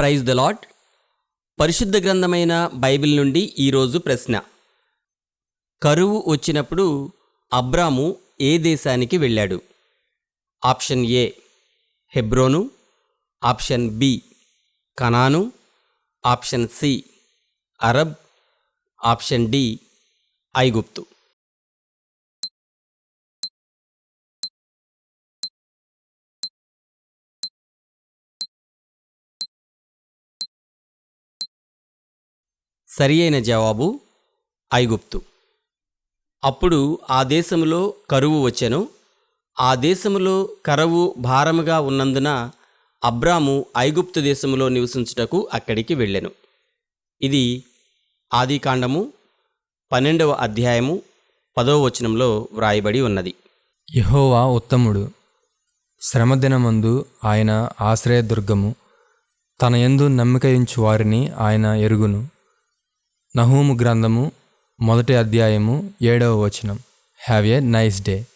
Praise the lot పరిశుద్ధ గ్రంథమైన Bible నుండి ఈరోజు ప్రశ్న. కరువు వచ్చినప్పుడు అబ్రాము ఏ దేశానికి వెళ్ళాడు? Option A Hebron. Option B Canaan. Option C Arab. Option D ఐగుప్తు. సరి అయిన జవాబు ఐగుప్తు. అప్పుడు ఆ దేశములో కరువు వచ్చెను. ఆ దేశములో కరువు భారముగా ఉన్నందున అబ్రాము ఐగుప్తు దేశములో నివసించుటకు అక్కడికి వెళ్ళెను. ఇది ఆదికాండము పన్నెండవ అధ్యాయము పదవ వచనంలో వ్రాయబడి ఉన్నది. యహోవా ఉత్తముడు శ్రమదినమందు ఆయన ఆశ్రయదుర్గము తన ఎందు నమ్మికయించు వారిని ఆయన ఎరుగును. నహూము గ్రంథము మొదటి అధ్యాయము ఏడవ వచనం. Have a nice day